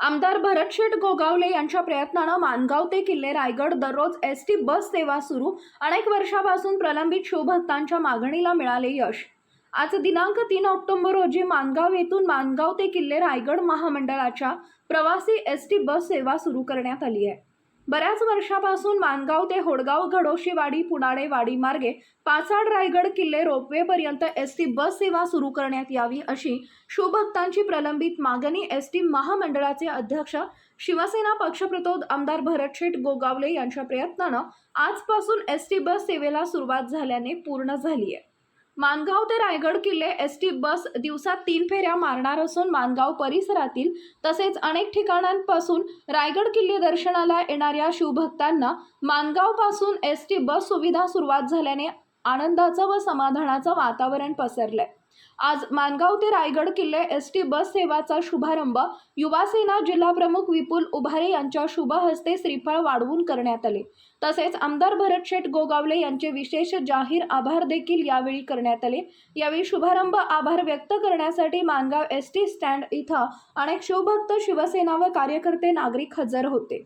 आमदार भरतशेठ गोगावले यांच्या प्रयत्नानं मानगाव ते किल्ले रायगड दररोज एस टी बस सेवा सुरू. अनेक वर्षापासून प्रलंबित शिवभक्तांच्या मागणीला मिळाले यश. आज दिनांक तीन ऑक्टोबर रोजी मानगाव येथून मानगाव ते किल्ले रायगड महामंडळाच्या प्रवासी एस टी बस सेवा सुरू करण्यात आली आहे. बऱ्याच वर्षापासून मानगाव ते होडगाव घडोशीवाडी पुनाडे वाडी मार्गे पाचाड रायगड किल्ले रोपवेपर्यंत एस टी बस सेवा सुरू करण्यात यावी अशी शिवभक्तांची प्रलंबित मागणी एस टी महामंडळाचे अध्यक्ष शिवसेना पक्षप्रतोद आमदार भरतशेठ गोगावले यांच्या प्रयत्नानं आजपासून एस टी बस सेवेला सुरुवात झाल्याने पूर्ण झाली आहे मानगाव ते रायगड किल्ले एस टी बस दिवसात तीन फेऱ्या मारणार असून मानगाव परिसरातील तसेच अनेक ठिकाणांपासून रायगड किल्ले दर्शनाला येणाऱ्या शिवभक्तांना मानगावपासून एस टी बस सुविधा सुरुवात झाल्याने आनंदाचं व समाधानाचं वातावरण पसरलंय. आज मानगाव ते रायगड किल्ले एस टी बस सेवाचा शुभारंभ. युवासेना जिल्हाप्रमुख विपुल उभारे यांच्या शुभ हस्ते श्रीफळ वाढवून करण्यात आले. तसेच आमदार भरत शेठ गोगावले यांचे विशेष जाहीर आभार देखील यावेळी करण्यात आले. यावेळी शुभारंभ आभार व्यक्त करण्यासाठी मानगाव एस टी स्टँड इथं अनेक शिवभक्त शिवसेना व कार्यकर्ते नागरिक हजर होते.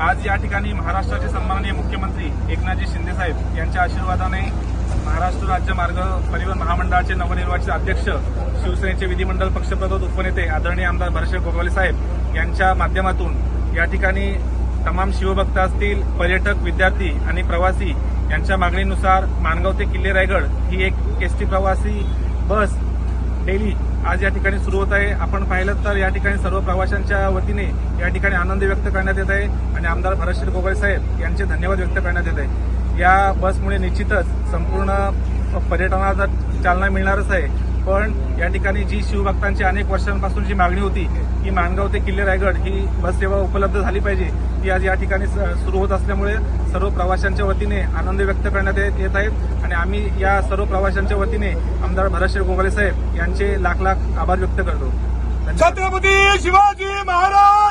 आज या ठिकाणी महाराष्ट्राचे सन्माननीय मुख्यमंत्री एकनाथजी शिंदे साहेब यांच्या आशीर्वादाने महाराष्ट्र राज्य मार्ग परिवहन महामंडळाचे नवनिर्वाचित अध्यक्ष शिवसेनेचे विधिमंडळ पक्षप्रतोद उपनेते आदरणीय आमदार भरशेठ गोगावले साहेब यांच्या माध्यमातून या ठिकाणी तमाम शिवभक्त असतील पर्यटक विद्यार्थी आणि प्रवासी यांच्या मागणीनुसार माणगाव ते किल्ले रायगड ही एक एस टी प्रवासी बस डेली आज या ठिकाणी सुरू होत आहे. आपण पाहिलं तर या ठिकाणी सर्व प्रवाशांच्या वतीने या ठिकाणी आनंद व्यक्त करण्यात येत आहे आणि आमदार भरतशेठ गोगावले साहेब यांचे धन्यवाद व्यक्त करण्यात येत आहे. या बसमुळे निश्चितच संपूर्ण पर्यटनाला चालना मिळणारच आहे. पण या ठिकाणी जी शिवभक्तांची अनेक वर्षांपासून जी मागणी होती की माणगाव ते किल्ले रायगड ही बस सेवा उपलब्ध झाली पाहिजे ती आज या ठिकाणी स- सुरू होत असल्यामुळे सर्व प्रवाशांच्या वतीने आनंद व्यक्त करण्यात येत येत आहेत. आणि आम्ही या सर्व प्रवाशांच्या वतीने आमदार भरतशेठ गोगाले साहेब यांचे लाख लाख आभार व्यक्त करतो. छत्रपती शिवाजी महाराज!